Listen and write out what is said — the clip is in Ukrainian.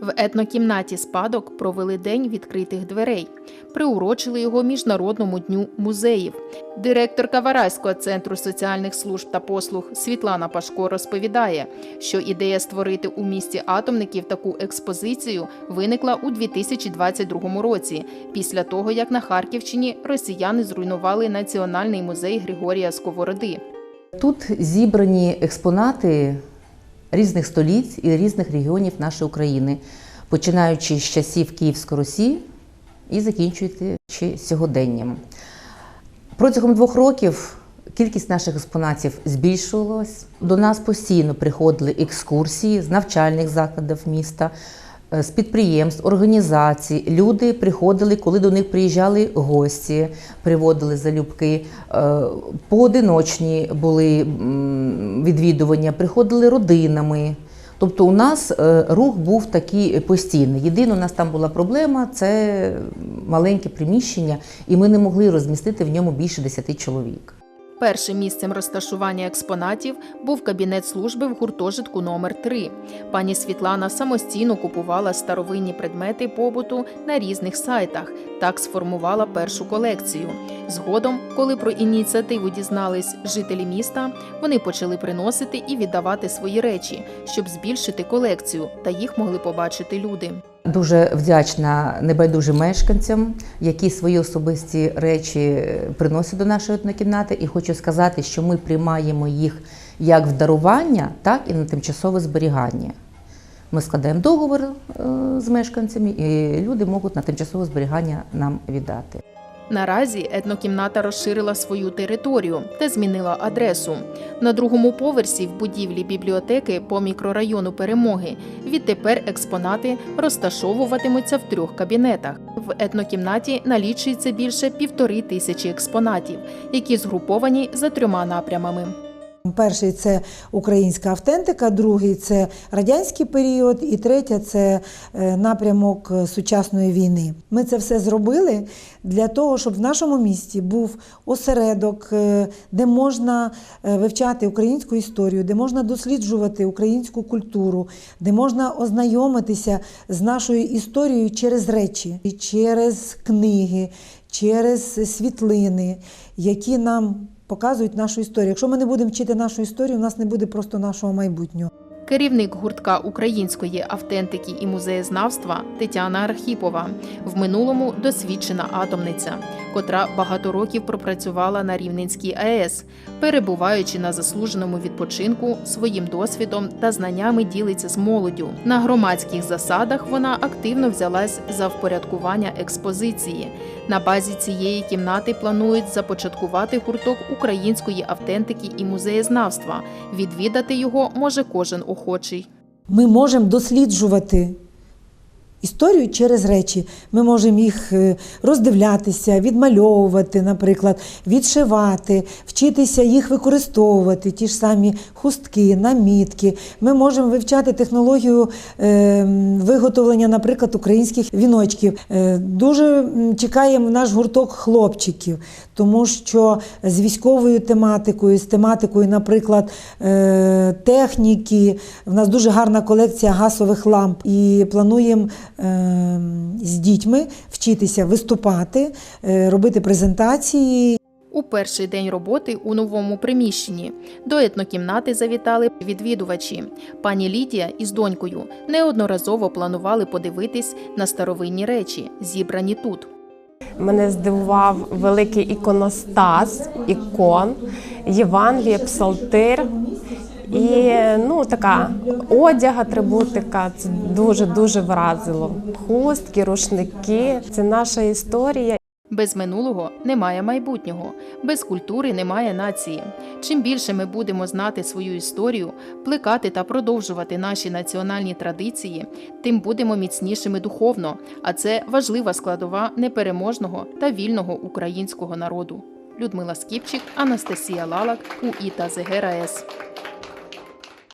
В етнокімнаті спадок провели день відкритих дверей, приурочили його Міжнародному дню музеїв. Директорка Вараського центру соціальних служб та послуг Світлана Пашко розповідає, що ідея створити у місті атомників таку експозицію виникла у 2022 році, після того як на Харківщині росіяни зруйнували Національний музей Григорія Сковороди. Тут зібрані експонати різних століть і різних регіонів нашої України, починаючи з часів Київської Русі і закінчуючи сьогоденням. Протягом двох років кількість наших експонатів збільшувалась. До нас постійно приходили екскурсії з навчальних закладів міста, з підприємств, організацій. Люди приходили, коли до них приїжджали гості, приводили залюбки. Е, Поодиночні були відвідування, приходили родинами. Тобто у нас е, рух був такий постійний. Єдина у нас там була проблема це маленьке приміщення, і ми не могли розмістити в ньому більше 10 чоловік. Першим місцем розташування експонатів був кабінет служби в гуртожитку номер 3 Пані Світлана самостійно купувала старовинні предмети побуту на різних сайтах. Так сформувала першу колекцію. Згодом, коли про ініціативу дізнались жителі міста, вони почали приносити і віддавати свої речі, щоб збільшити колекцію, та їх могли побачити люди. Дуже вдячна небайдужим мешканцям, які свої особисті речі приносять до нашої етнокімнати. І хочу сказати, що ми приймаємо їх як в дарування, так і на тимчасове зберігання. Ми складаємо договір е, з мешканцями, і люди можуть на тимчасове зберігання нам віддати. Наразі етнокімната розширила свою територію та змінила адресу. На другому поверсі в будівлі бібліотеки по мікрорайону Перемоги відтепер експонати розташовуватимуться в трьох кабінетах. В етнокімнаті налічується більше півтори тисячі експонатів, які згруповані за трьома напрямами. Перший це українська автентика, другий це радянський період, і третє це е, напрямок е, сучасної війни. Ми це все зробили для того, щоб в нашому місті був осередок, е, де можна вивчати українську історію, де можна досліджувати українську культуру, де можна ознайомитися з нашою історією через речі, через книги, через світлини, які нам показують нашу історію. Якщо ми не будемо вчити нашу історію, у нас не буде просто нашого майбутнього. Керівник гуртка української автентики і музеєзнавства Тетяна Архіпова в минулому досвідчена атомниця, котра багато років пропрацювала на Рівненській АЕС, перебуваючи на заслуженому відпочинку, своїм досвідом та знаннями ділиться з молоддю. На громадських засадах вона активно взялась за впорядкування експозиції. На базі цієї кімнати планують започаткувати гурток української автентики і музеєзнавства. Відвідати його може кожен охочий. Ми можемо досліджувати історію через речі. Ми можемо їх е, роздивлятися, відмальовувати, наприклад, відшивати, вчитися їх використовувати, ті ж самі хустки, намітки. Ми можемо вивчати технологію е, виготовлення, наприклад, українських віночків. Е, Дуже м, чекає наш гурток хлопчиків, тому що з військовою тематикою, з тематикою, наприклад, техніки. В нас дуже гарна колекція газових ламп. І плануємо з дітьми вчитися виступати, е, робити презентації. У перший день роботи у новому приміщенні до етнокімнати завітали відвідувачі. Пані Лідія із донькою неодноразово планували подивитись на старовинні речі, зібрані тут. Мене здивував великий іконостас, ікон, Євангеліє, псалтир. І ну така одяг, атрибутика це дуже дуже вразило. Хустки, рушники це наша історія. Без минулого немає майбутнього, без культури немає нації. Чим більше ми будемо знати свою історію, плекати та продовжувати наші національні традиції, тим будемо міцнішими духовно, а це важлива складова непереможного та вільного українського народу. Людмила Скіпчик, Анастасія Лалак, УІТА ЗГРАЕС.